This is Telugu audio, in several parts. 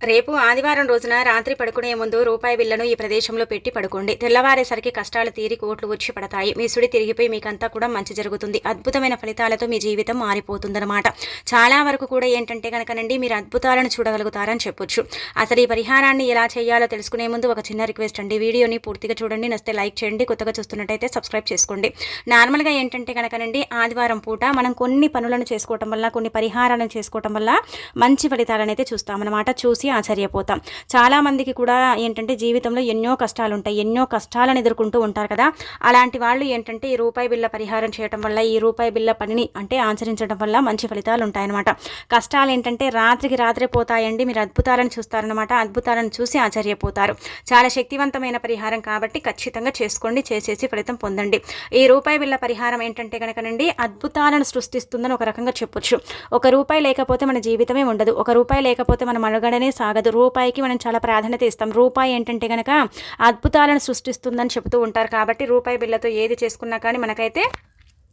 రేపు ఆదివారం రోజున రాత్రి పడుకునే ముందు రూపాయి బిల్లను ఈ ప్రదేశంలో పెట్టి పడుకోండి. తెల్లవారేసరికి కష్టాలు తీరి కోట్లు వచ్చి పడతాయి. మీ సుడి తిరిగిపోయి మీకంతా కూడా మంచి జరుగుతుంది. అద్భుతమైన ఫలితాలతో మీ జీవితం మారిపోతుందన్నమాట. చాలా వరకు కూడా ఏంటంటే కనుకనండి మీరు అద్భుతాలను చూడగలుగుతారని చెప్పొచ్చు. అసలు ఈ పరిహారాన్ని ఎలా చేయాలో తెలుసుకునే ముందు ఒక చిన్న రిక్వెస్ట్ అండి. వీడియోని పూర్తిగా చూడండి నస్తే లైక్ చేయండి కొత్తగా చూస్తున్నట్టయితే సబ్స్క్రైబ్ చేసుకోండి. నార్మల్గా ఏంటంటే కనుకనండి ఆదివారం పూట మనం కొన్ని పనులను చేసుకోవటం వల్ల కొన్ని పరిహారాలను చేసుకోవటం వల్ల మంచి ఫలితాలను అయితే చూస్తామన్నమాట. చూసి ఆశ్చర్యపోతాం. చాలామందికి కూడా ఏంటంటే జీవితంలో ఎన్నో కష్టాలు ఉంటాయి ఎన్నో కష్టాలను ఎదుర్కొంటూ ఉంటారు కదా. అలాంటి వాళ్ళు ఏంటంటే ఈ రూపాయి బిల్ల పరిహారం చేయడం వల్ల ఈ రూపాయి బిల్ల పనిని అంటే ఆచరించడం వల్ల మంచి ఫలితాలు ఉంటాయన్నమాట. కష్టాలు ఏంటంటే రాత్రికి రాత్రే పోతాయండి మీరు అద్భుతాలను చూస్తారనమాట అద్భుతాలను చూసి ఆశ్చర్యపోతారు. చాలా శక్తివంతమైన పరిహారం కాబట్టి ఖచ్చితంగా చేసుకోండి చేసేసి ఫలితం పొందండి. ఈ రూపాయి బిల్ల పరిహారం ఏంటంటే కనుకనండి అద్భుతాలను సృష్టిస్తుందని ఒక రకంగా చెప్పొచ్చు. ఒక రూపాయి లేకపోతే మన జీవితమే ఉండదు. ఒక రూపాయి లేకపోతే మన మనుగడనే సాగదు. రూపాయికి మనం చాలా ప్రాధాన్యత ఇస్తాం. రూపాయి ఏంటంటే కనుక అద్భుతాలను సృష్టిస్తుందని చెబుతూ ఉంటారు. కాబట్టి రూపాయి బిల్లతో ఏది చేసుకున్నా కానీ మనకైతే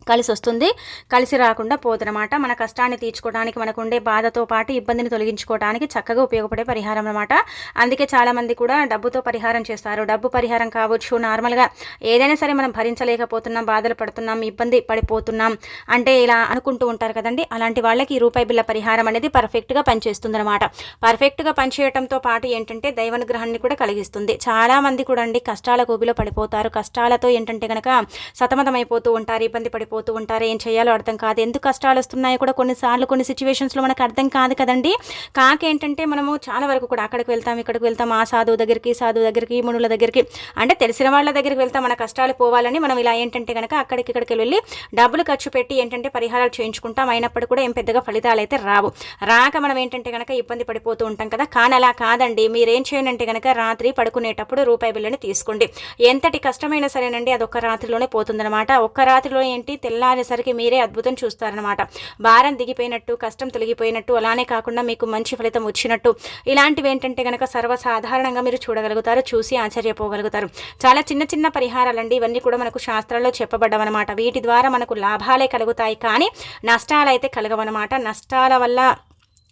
కలిసి వస్తుంది కలిసి రాకుండా పోదనమాట మన కష్టాన్ని తీర్చుకోవడానికి మనకు ఉండే బాధతో పాటు ఇబ్బందిని తొలగించుకోవడానికి చక్కగా ఉపయోగపడే పరిహారం అనమాట అందుకే చాలామంది కూడా డబ్బుతో పరిహారం చేస్తారు. డబ్బు పరిహారం కావచ్చు నార్మల్గా ఏదైనా సరే మనం భరించలేకపోతున్నాం బాధలు పడుతున్నాం ఇబ్బంది పడిపోతున్నాం అంటే ఇలా అనుకుంటూ ఉంటారు కదండి. అలాంటి వాళ్ళకి ఈ రూపాయి బిల్ల పరిహారం అనేది పర్ఫెక్ట్గా పనిచేస్తుంది అనమాట పర్ఫెక్ట్గా పనిచేయడంతో పాటు ఏంటంటే దైవానుగ్రహాన్ని కూడా కలిగిస్తుంది. చాలామంది కూడా అండి కష్టాల గోబిలో పడిపోతారు. కష్టాలతో ఏంటంటే కనుక సతమతమైపోతూ ఉంటారు ఇబ్బంది పడిపోతూ ఉంటారు. ఏం చేయాలో అర్థం కాదు. ఎందుకు కష్టాలు వస్తున్నాయో కూడా కొన్నిసార్లు కొన్ని సిచ్యువేషన్స్లో మనకు అర్థం కాదు కదండి. కాక ఏంటంటే మనము చాలా వరకు కూడా అక్కడికి వెళ్తాం ఇక్కడికి వెళ్తాం ఆ సాధువు దగ్గరికి సాధువు దగ్గరికి మునుల దగ్గరికి అంటే తెలిసిన వాళ్ళ దగ్గరికి వెళ్తాం. మన కష్టాలు పోవాలని మనం ఇలా ఏంటంటే కనుక అక్కడికి ఇక్కడికి వెళ్ళి డబ్బులు ఖర్చు పెట్టి ఏంటంటే పరిహారాలు చేయించుకుంటాం. అయినప్పుడు కూడా ఏం పెద్దగా ఫలితాలు అయితే రావు. రాక మనం ఏంటంటే కనుక ఇబ్బంది పడిపోతూ ఉంటాం కదా. కానీ అలా కాదండి. మీరేం చేయనంటే కనుక రాత్రి పడుకునేటప్పుడు రూపాయి బిల్లుని తీసుకోండి. ఎంతటి కష్టమైనా సరేనండి. అది ఒక్క రాత్రిలోనే పోతుందన్నమాట. ఒక్క రాత్రిలో ఏంటి? తెల్లారేసరికి మీరే అద్భుతం చూస్తారనమాట భారం దిగిపోయినట్టు కష్టం తొలగిపోయినట్టు అలానే కాకుండా మీకు మంచి ఫలితం వచ్చినట్టు. ఇలాంటివి ఏంటంటే కనుక సర్వసాధారణంగా మీరు చూడగలుగుతారు చూసి ఆశ్చర్యపోగలుగుతారు. చాలా చిన్న చిన్న పరిహారాలండి. ఇవన్నీ కూడా మనకు శాస్త్రాల్లో చెప్పబడ్డవన్నమాట. వీటి ద్వారా మనకు లాభాలే కలుగుతాయి కానీ నష్టాలైతే కలగవన్నమాట. నష్టాల వల్ల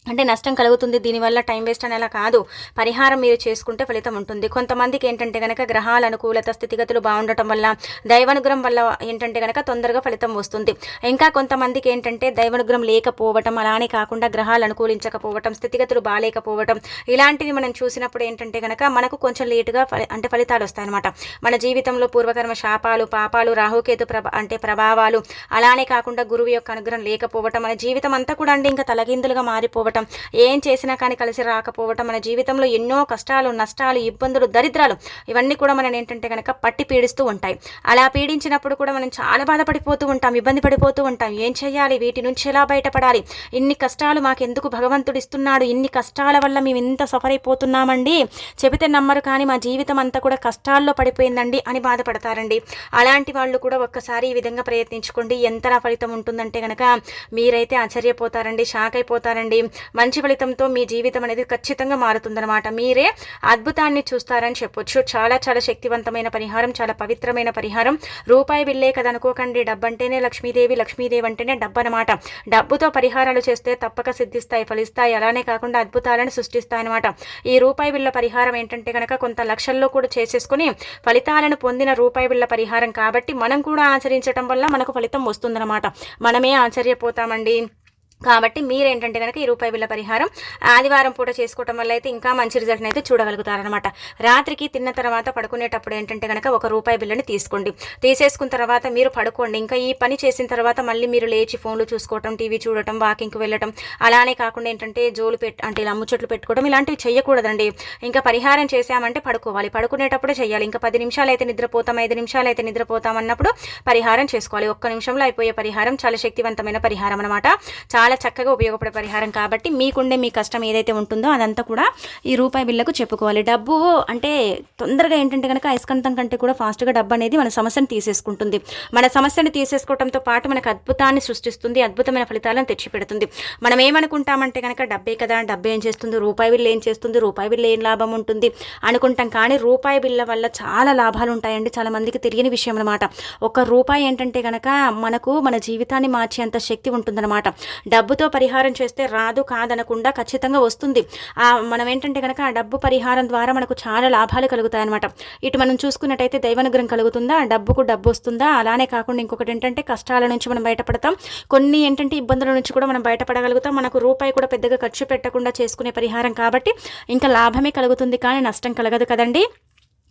అంటే నష్టం కలుగుతుంది దీనివల్ల టైం వేస్ట్ అనేలా కాదు. పరిహారం మీరు చేసుకుంటే ఫలితం ఉంటుంది. కొంతమందికి ఏంటంటే కనుక గ్రహాల అనుకూలత స్థితిగతులు బాగుండటం వల్ల దైవానుగ్రహం వల్ల ఏంటంటే కనుక తొందరగా ఫలితం వస్తుంది. ఇంకా కొంతమందికి ఏంటంటే దైవానుగ్రహం లేకపోవటం అలానే కాకుండా గ్రహాలు అనుకూలించకపోవటం స్థితిగతులు బాగాలేకపోవటం ఇలాంటివి మనం చూసినప్పుడు ఏంటంటే కనుక మనకు కొంచెం లేటుగా అంటే ఫలితాలు వస్తాయన్నమాట. మన జీవితంలో పూర్వకర్మ శాపాలు పాపాలు రాహుకేతు ప్రభ అంటే ప్రభావాలు అలానే కాకుండా గురువు యొక్క అనుగ్రహం లేకపోవటం మన జీవితం అంతా కూడా అండి ఇంకా తలగిందులుగా మారిపోవటం ఏం చేసినా కానీ కలిసి రాకపోవటం మన జీవితంలో ఎన్నో కష్టాలు నష్టాలు ఇబ్బందులు దరిద్రాలు ఇవన్నీ కూడా మనం ఏంటంటే కనుక పట్టి పీడిస్తూ ఉంటాయి. అలా పీడించినప్పుడు కూడా మనం చాలా బాధపడిపోతూ ఉంటాం ఇబ్బంది పడిపోతూ ఉంటాం. ఏం చేయాలి? వీటి నుంచి ఎలా బయటపడాలి? ఇన్ని కష్టాలు మాకు ఎందుకు భగవంతుడు ఇస్తున్నాడు? ఇన్ని కష్టాల వల్ల మేము ఇంత సఫర్ అయిపోతున్నామండి? చెబితే నమ్మరు కానీ మా జీవితం అంతా కూడా కష్టాల్లో పడిపోయిందండి అని బాధపడతారండి. అలాంటి వాళ్ళు కూడా ఒక్కసారి ఈ విధంగా ప్రయత్నించుకోండి. ఎంత ఫలితం ఉంటుందంటే కనుక మీరైతే ఆశ్చర్యపోతారండి షాక్ అయిపోతారండి. మంచి ఫలితంతో మీ జీవితం అనేది ఖచ్చితంగా మారుతుందనమాట మీరే అద్భుతాన్ని చూస్తారని చెప్పొచ్చు. చాలా చాలా శక్తివంతమైన పరిహారం చాలా పవిత్రమైన పరిహారం. రూపాయి బిల్లే కదా అనుకోకండి. డబ్బంటేనే లక్ష్మీదేవి లక్ష్మీదేవి అంటేనే డబ్బు అనమాట డబ్బుతో పరిహారాలు చేస్తే తప్పక సిద్ధిస్తాయి ఫలిస్తాయి. అలానే కాకుండా అద్భుతాలను సృష్టిస్తాయి అనమాట ఈ రూపాయి బిల్ల పరిహారం ఏంటంటే కనుక కొంత లక్షల్లో కూడా చేసేసుకుని ఫలితాలను పొందిన రూపాయి బిళ్ళ పరిహారం కాబట్టి మనం కూడా ఆచరించడం వల్ల మనకు ఫలితం వస్తుందన్నమాట. మనమే ఆశ్చర్యపోతామండి. కాబట్టి మీరేంటంటే కనుక ఈ రూపాయి బిల్ల పరిహారం ఆదివారం పూట చేసుకోవటం వల్ల అయితే ఇంకా మంచి రిజల్ట్ని అయితే చూడగలుగుతారనమాట రాత్రికి తిన్న తర్వాత పడుకునేటప్పుడు ఏంటంటే కనుక ఒక రూపాయి బిల్లని తీసుకోండి. తీసేసుకున్న తర్వాత మీరు పడుకోండి. ఇంకా ఈ పని చేసిన తర్వాత మళ్ళీ మీరు లేచి ఫోన్లు చూసుకోవటం టీవీ చూడటం వాకింగ్కి వెళ్ళటం అలానే కాకుండా ఏంటంటే జోలు పెట్ అంటే ఇలా ముచ్చట్లు పెట్టుకోవడం ఇలాంటివి చేయకూడదండి ఇంకా పరిహారం చేసామంటే పడుకోవాలి. పడుకునేటప్పుడే చేయాలి ఇంకా పది నిమిషాలు అయితే నిద్రపోతాం ఐదు నిమిషాలు అయితే నిద్రపోతాం అన్నప్పుడు పరిహారం చేసుకోవాలి. ఒక్క నిమిషంలో అయిపోయే పరిహారం చాలా శక్తివంతమైన పరిహారం అనమాట చాలా చాలా చక్కగా ఉపయోగపడే పరిహారం కాబట్టి మీకుండే మీ కష్టం ఏదైతే ఉంటుందో అదంతా కూడా ఈ రూపాయి బిల్లకు చెప్పుకోవాలి. డబ్బు అంటే తొందరగా ఏంటంటే కనుక అయస్కంతం కంటే కూడా ఫాస్ట్గా డబ్బు అనేది మన సమస్యను తీసేసుకుంటుంది. మన సమస్యను తీసేసుకోవడంతో పాటు మనకు అద్భుతాన్ని సృష్టిస్తుంది అద్భుతమైన ఫలితాలను తెచ్చిపెడుతుంది. మనం ఏమనుకుంటామంటే కనుక డబ్బే కదా డబ్బు ఏం చేస్తుంది రూపాయి బిల్లు ఏం చేస్తుంది రూపాయి బిల్లు ఏం లాభం ఉంటుంది అనుకుంటాం. కానీ రూపాయి బిల్ల వల్ల చాలా లాభాలు ఉంటాయండి చాలా మందికి తెలియని విషయం అనమాట ఒక రూపాయి ఏంటంటే కనుక మనకు మన జీవితాన్ని మార్చేంత శక్తి ఉంటుందన్నమాట. డబ్బుతో పరిహారం చేస్తే రాదు కాదనకుండా ఖచ్చితంగా వస్తుంది. ఆ మనం ఏంటంటే కనుక ఆ డబ్బు పరిహారం ద్వారా మనకు చాలా లాభాలు కలుగుతాయి అనమాట ఇటు మనం చూసుకున్నట్టయితే దైవనుగ్రహం కలుగుతుందా? డబ్బుకు డబ్బు వస్తుందా? అలానే కాకుండా ఇంకొకటి ఏంటంటే కష్టాల నుంచి మనం బయటపడతాం. కొన్ని ఏంటంటే ఇబ్బందుల నుంచి కూడా మనం బయటపడగలుగుతాం. మనకు రూపాయి కూడా పెద్దగా ఖర్చు పెట్టకుండా చేసుకునే పరిహారం కాబట్టి ఇంకా లాభమే కలుగుతుంది కానీ నష్టం కలగదు కదండి?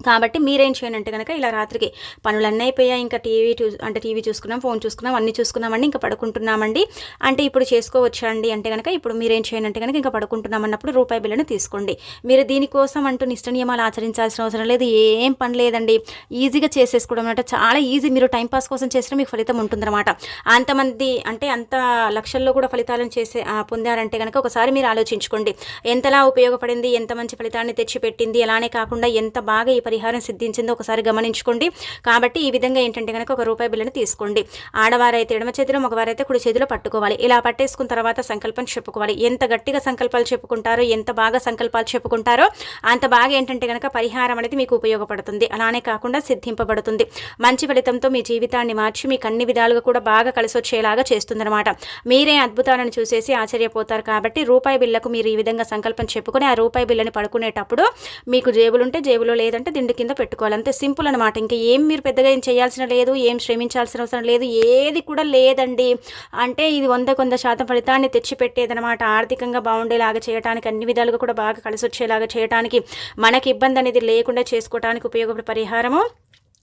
కాబట్టి మీరేం చేయండి అంటే కనుక ఇలా రాత్రికి పనులన్నీ అయిపోయాయి. ఇంకా టీవీ చూ అంటే టీవీ చూసుకున్నాం ఫోన్ చూసుకున్నాం అన్నీ చూసుకున్నామండి ఇంకా పడుకుంటున్నామండి. అంటే ఇప్పుడు చేసుకోవచ్చండి అంటే కనుక ఇప్పుడు మీరేం చేయండి అంటే కనుక ఇంకా పడుకుంటున్నాం అన్నప్పుడు రూపాయి బిల్లును తీసుకోండి. మీరు దీనికోసం అంటూ నిష్ట నియమాలు ఆచరించాల్సిన అవసరం లేదు. ఏం పని లేదండి. ఈజీగా చేసేసుకోవడం అనమాట చాలా ఈజీ. మీరు టైంపాస్ కోసం చేసినా మీకు ఫలితం ఉంటుందన్నమాట. అంతమంది అంటే అంత లక్షల్లో కూడా ఫలితాలను చేసే పొందారంటే కనుక ఒకసారి మీరు ఆలోచించుకోండి. ఎంతలా ఉపయోగపడింది ఎంత మంచి ఫలితాన్ని తెచ్చిపెట్టింది అలానే కాకుండా ఎంత బాగా ఈ పరిహారం సిద్ధించిందో ఒకసారి గమనించుకోండి. కాబట్టి ఈ విధంగా ఏంటంటే కనుక ఒక రూపాయి బిల్లును తీసుకోండి. ఆడవారైతే ఎడమ చేతిలో మగవారైతే కుడి చేతిలో పట్టుకోవాలి. ఇలా పట్టేసుకున్న తర్వాత సంకల్పం చెప్పుకోవాలి. ఎంత గట్టిగా సంకల్పాలు చెప్పుకుంటారో ఎంత బాగా సంకల్పాలు చెప్పుకుంటారో అంత బాగా ఏంటంటే కనుక పరిహారం అనేది మీకు ఉపయోగపడుతుంది. అలానే కాకుండా సిద్ధింపబడుతుంది. మంచి ఫలితంతో మీ జీవితాన్ని మార్చి మీకు అన్ని విధాలుగా కూడా బాగా కలిసి వచ్చేలాగా చేస్తుందన్నమాట. మీరే అద్భుతాలను చూసేసి ఆశ్చర్యపోతారు కాబట్టి రూపాయి బిల్లకు మీరు ఈ విధంగా సంకల్పం చెప్పుకొని ఆ రూపాయి బిల్లని పడుకునేటప్పుడు మీకు జేబులుంటే జేబులో లేదంటే తిండి కింద పెట్టుకోవాలి. అంతే సింపుల్ అనమాట ఇంకా ఏం మీరు పెద్దగా ఏం చేయాల్సిన లేదు ఏం శ్రమించాల్సిన అవసరం లేదు ఏది కూడా లేదండి. అంటే ఇది వంద కొంద శాతం ఫలితాన్ని తెచ్చిపెట్టేదనమాట ఆర్థికంగా బాగుండేలాగా చేయడానికి అన్ని విధాలుగా కూడా బాగా కలిసి వచ్చేలాగా చేయడానికి మనకి ఇబ్బంది అనేది లేకుండా చేసుకోవడానికి ఉపయోగపడే పరిహారము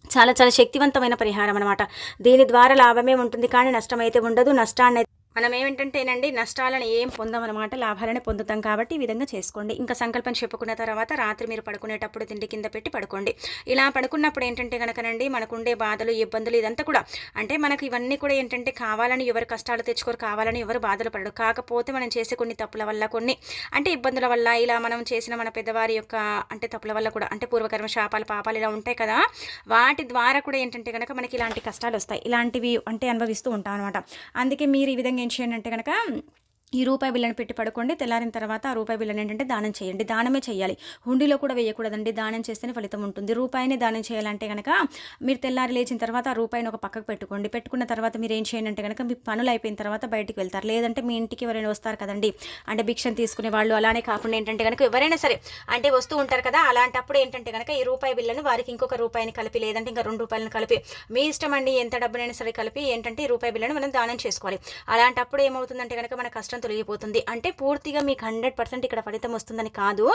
చాలా చాలా శక్తివంతమైన పరిహారం అనమాట దీని ద్వారా లాభమే ఉంటుంది కానీ నష్టం అయితే ఉండదు నష్టాన్ని అయితే- మనం ఏమిటంటేనండి నష్టాలను ఏం పొందామన్నమాట లాభాలను పొందుతాం కాబట్టి ఈ విధంగా చేసుకోండి. ఇంకా సంకల్పం చెప్పుకున్న తర్వాత రాత్రి మీరు పడుకునేటప్పుడు తిండి కింద పెట్టి పడుకోండి. ఇలా పడుకున్నప్పుడు ఏంటంటే కనుకనండి మనకుండే బాధలు ఇబ్బందులు ఇదంతా కూడా అంటే మనకు ఇవన్నీ కూడా ఏంటంటే కావాలని ఎవరు కష్టాలు తెచ్చుకోరు కావాలని ఎవరు బాధలు పడరు. కాకపోతే మనం చేసే కొన్ని తప్పుల వల్ల కొన్ని అంటే ఇబ్బందుల వల్ల ఇలా మనం చేసిన మన పెద్దవారి యొక్క అంటే తప్పుల వల్ల కూడా అంటే పూర్వకర్మ శాపాలు పాపాలు ఇలా ఉంటాయి కదా వాటి ద్వారా కూడా ఏంటంటే కనుక మనకి ఇలాంటి కష్టాలు వస్తాయి. ఇలాంటివి అంటే అనుభవిస్తూ ఉంటాం అనమాట అందుకే మీరు ఈ విధంగా ఏం చేయండి అంటే కనుక ఈ రూపాయి బిల్లను పెట్టి పడుకోండి. తెల్లారిన తర్వాత ఆ రూపాయి బిల్లను ఏంటంటే దానం చేయండి. దానమే చేయాలి. హుండీలో కూడా వేయకూడదండి. దానం చేస్తేనే ఫలితం ఉంటుంది. రూపాయిని దానం చేయాలంటే కనుక మీరు తెల్లారి లేచిన తర్వాత ఆ రూపాయిని ఒక పక్కకు పెట్టుకోండి. పెట్టుకున్న తర్వాత మీరు ఏం చేయండి అంటే కనుక మీ పనులు అయిపోయిన తర్వాత బయటికి వెళ్తారు. లేదంటే మీ ఇంటికి ఎవరైనా వస్తారు కదండి. అంటే భిక్షను తీసుకునే వాళ్ళు అలానే కాకుండా ఏంటంటే కనుక ఎవరైనా సరే అంటే వస్తూ ఉంటారు కదా అలాంటప్పుడు ఏంటంటే కనుక ఈ రూపాయి బిల్లను వారికి ఇంకొక రూపాయిని కలిపి లేదంటే ఇంకా రెండు రూపాయలను కలిపి మీ ఇష్టం అండి ఎంత డబ్బునైనా సరే కలిపి ఏంటంటే ఈ రూపాయి బిల్లను మనం దానం చేసుకోవాలి. అలాంటప్పుడు ఏమవుతుందంటే కనుక మన కష్టం తొలగిపోతుంది. అంటే పూర్తిగా మీకు హండ్రెడ్ పర్సెంట్ ఇక్కడ ఫలితం వస్తుందని కాదు.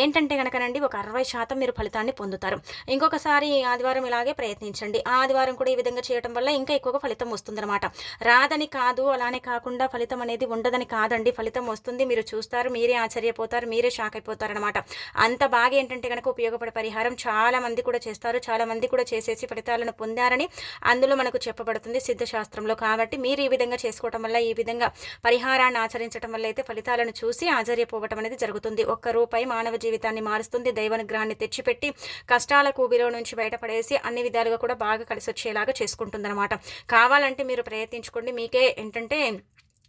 ఏంటంటే కనుకనండి ఒక అరవై శాతం మీరు ఫలితాన్ని పొందుతారు. ఇంకొకసారి ఈ ఆదివారం ఇలాగే ప్రయత్నించండి. ఆదివారం కూడా ఈ విధంగా చేయడం వల్ల ఇంకా ఎక్కువగా ఫలితం వస్తుందన్నమాట. రాదని కాదు అలానే కాకుండా ఫలితం అనేది ఉండదని కాదండి. ఫలితం వస్తుంది మీరు చూస్తారు మీరే ఆశ్చర్యపోతారు మీరే షాక్ అయిపోతారనమాట అంత బాగా ఏంటంటే కనుక ఉపయోగపడే పరిహారం చాలా మంది కూడా చేస్తారు. చాలా మంది కూడా చేసేసి ఫలితాలను పొందారని అందులో మనకు చెప్పబడుతుంది సిద్ధశాస్త్రంలో. కాబట్టి మీరు ఈ విధంగా చేసుకోవటం వల్ల ఈ విధంగా పరిహారాన్ని ఆచరించడం వల్ల అయితే ఫలితాలను చూసి ఆశ్చర్యపోవటం అనేది జరుగుతుంది. ఒక్క రూపాయి మానవ జీవితాన్ని మారుస్తుంది. దైవానుగ్రహాన్ని తెచ్చిపెట్టి కష్టాల కూబిలో నుంచి బయటపడేసి అన్ని విధాలుగా కూడా బాగా కలిసి వచ్చేలాగా చేసుకుంటుందన్నమాట. కావాలంటే మీరు ప్రయత్నించుకోండి. మీకే ఏంటంటే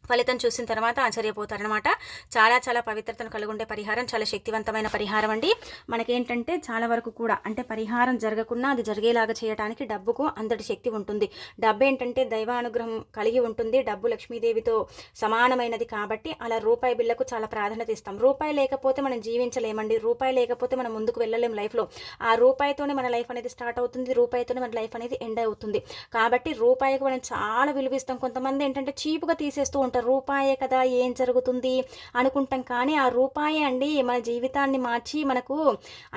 ఫలితం చూసిన తర్వాత ఆశ్చర్యపోతారనమాట చాలా చాలా పవిత్రతను కలిగి ఉండే పరిహారం చాలా శక్తివంతమైన పరిహారం అండి. మనకేంటంటే చాలా వరకు కూడా అంటే పరిహారం జరగకుండా అది జరిగేలాగా చేయడానికి డబ్బుకు అంతటి శక్తి ఉంటుంది. డబ్బు ఏంటంటే దైవానుగ్రహం కలిగి ఉంటుంది. డబ్బు లక్ష్మీదేవితో సమానమైనది కాబట్టి అలా రూపాయి బిల్లకు చాలా ప్రాధాన్యత ఇస్తాం. రూపాయి లేకపోతే మనం జీవించలేమండి. రూపాయి లేకపోతే మనం ముందుకు వెళ్ళలేం లైఫ్లో. ఆ రూపాయితోనే మన లైఫ్ అనేది స్టార్ట్ అవుతుంది. రూపాయితోనే మన లైఫ్ అనేది ఎండ్ అవుతుంది. కాబట్టి రూపాయికి మనం చాలా విలువిస్తాం. కొంతమంది ఏంటంటే చీపుగా తీసేస్తూ ఉంటారు రూపాయే కదా ఏం జరుగుతుంది అనుకుంటాం. కానీ ఆ రూపాయి అండి మన జీవితాన్ని మార్చి మనకు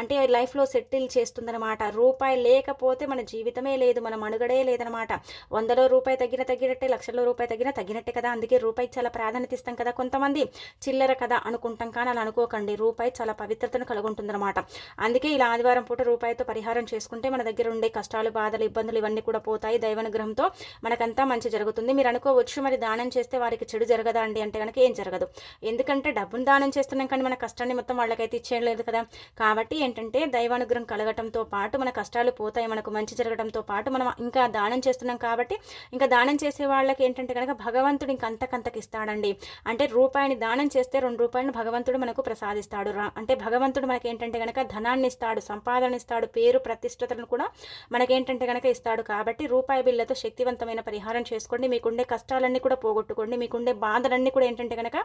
అంటే లైఫ్లో సెటిల్ చేస్తుందనమాట రూపాయి లేకపోతే మన జీవితమే లేదు మన మనుగడే లేదనమాట వందలో రూపాయి తగ్గిన తగ్గినట్టే లక్షల్లో రూపాయి తగ్గిన తగ్గినట్టే కదా. అందుకే రూపాయికి చాలా ప్రాధాన్యత ఇస్తాం కదా కొంతమంది. చిల్లర కదా అనుకుంటాం కానీ అలా అనుకోకండి. రూపాయి చాలా పవిత్రతను కలుగుంటుందన్నమాట. అందుకే ఇలా ఆదివారం పూట రూపాయితో పరిహారం చేసుకుంటే మన దగ్గర ఉండే కష్టాలు బాధలు ఇబ్బందులు ఇవన్నీ కూడా పోతాయి దైవానుగ్రహంతో. మనకంతా మంచి జరుగుతుంది. మీరు అనుకోవచ్చు మరి దానం చేస్తే వారికి చెడు జరగదా అండి అంటే కనుక ఏం జరగదు. ఎందుకంటే డబ్బును దానం చేస్తున్నాం కానీ మన కష్టాన్ని మొత్తం వాళ్ళకైతే ఇచ్చేయలేదు కదా. కాబట్టి ఏంటంటే దైవానుగ్రహం కలగటంతో పాటు మన కష్టాలు పోతాయి మనకు మంచి జరగడంతో పాటు మనం ఇంకా దానం చేస్తున్నాం కాబట్టి ఇంకా దానం చేసే వాళ్ళకి ఏంటంటే కనుక భగవంతుడు ఇంక అంతకంతకి ఇస్తాడండి. అంటే రూపాయిని దానం చేస్తే రెండు రూపాయలను భగవంతుడు మనకు ప్రసాదిస్తాడు. రా అంటే భగవంతుడు మనకి ఏంటంటే కనుక ధనాన్ని ఇస్తాడు సంపాదన ఇస్తాడు పేరు ప్రతిష్టతను కూడా మనకేంటంటే కనుక ఇస్తాడు. కాబట్టి రూపాయి బిల్లతో శక్తివంతమైన పరిహారం చేసుకోండి. మీకుండే కష్టాలన్నీ కూడా పోగొట్టుకోండి. మీకు మీకుండే బాధలన్నీ కూడా ఏంటంటే కనుక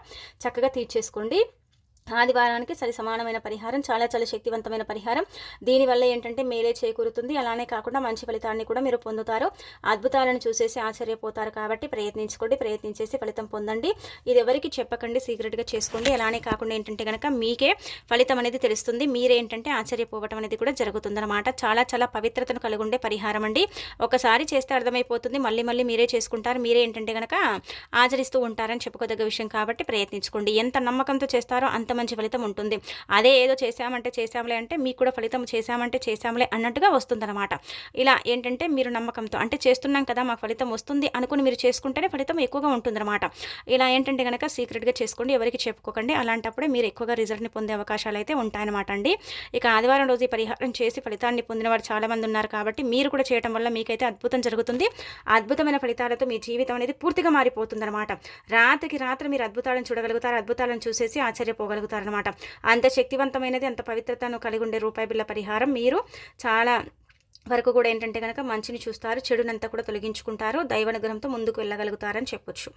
చక్కగా తీర్చేసుకోండి. ఆదివారానికి సరి సమానమైన పరిహారం చాలా చాలా శక్తివంతమైన పరిహారం. దీనివల్ల ఏంటంటే మేలే చేకూరుతుంది. అలానే కాకుండా మంచి ఫలితాన్ని కూడా మీరు పొందుతారు. అద్భుతాలను చూసేసి ఆశ్చర్యపోతారు కాబట్టి ప్రయత్నించుకోండి ప్రయత్నించేసి ఫలితం పొందండి. ఇది ఎవరికి చెప్పకండి సీక్రెట్గా చేసుకోండి. అలానే కాకుండా ఏంటంటే కనుక మీకే ఫలితం అనేది తెలుస్తుంది. మీరేంటంటే ఆశ్చర్యపోవటం అనేది కూడా జరుగుతుందన్నమాట. చాలా చాలా పవిత్రతను కలిగి ఉండే పరిహారం అండి. ఒకసారి చేస్తే అర్థమైపోతుంది. మళ్ళీ మళ్ళీ మీరే చేసుకుంటారు. మీరే ఏంటంటే కనుక ఆచరిస్తూ ఉంటారని చెప్పుకోదగ్గ విషయం కాబట్టి ప్రయత్నించుకోండి. ఎంత నమ్మకంతో చేస్తారో అంత మంచి ఫలితం ఉంటుంది. అదే ఏదో చేశామంటే చేశాంలే అంటే మీకు కూడా ఫలితం చేశామంటే చేశాంలే అన్నట్టుగా వస్తుందన్నమాట. ఇలా ఏంటంటే మీరు నమ్మకంతో అంటే చేస్తున్నాం కదా మాకు ఫలితం వస్తుంది అనుకుని మీరు చేసుకుంటేనే ఫలితం ఎక్కువగా ఉంటుందన్నమాట. ఇలా ఏంటంటే కనుక సీక్రెట్గా చేసుకోండి ఎవరికి చెప్పుకోకండి. అలాంటప్పుడే మీరు ఎక్కువగా రిజల్ట్ని పొందే అవకాశాలు అయితే ఉంటాయన్నమాట అండి ఇక ఆదివారం రోజు పరిహారం చేసి ఫలితాన్ని పొందిన వారు చాలామంది ఉన్నారు కాబట్టి మీరు కూడా చేయడం వల్ల మీకైతే అద్భుతం జరుగుతుంది. అద్భుతమైన ఫలితాలతో మీ జీవితం అనేది పూర్తిగా మారిపోతుందన్నమాట. రాత్రికి రాత్రి మీరు అద్భుతాలను చూడగలుగుతారు. అద్భుతాలను చూసేసి ఆశ్చర్యపోగలుగుతారనమాట అంత శక్తివంతమైనది అంత పవిత్రతను కలిగి ఉండే రూపాయి బిళ్ళ పరిహారం మీరు చాలా వరకు కూడా ఏంటంటే కనుక మంచిని చూస్తారు చెడునంతా కూడా తొలగించుకుంటారు దైవానుగ్రహంతో ముందుకు వెళ్ళగలుగుతారని చెప్పొచ్చు.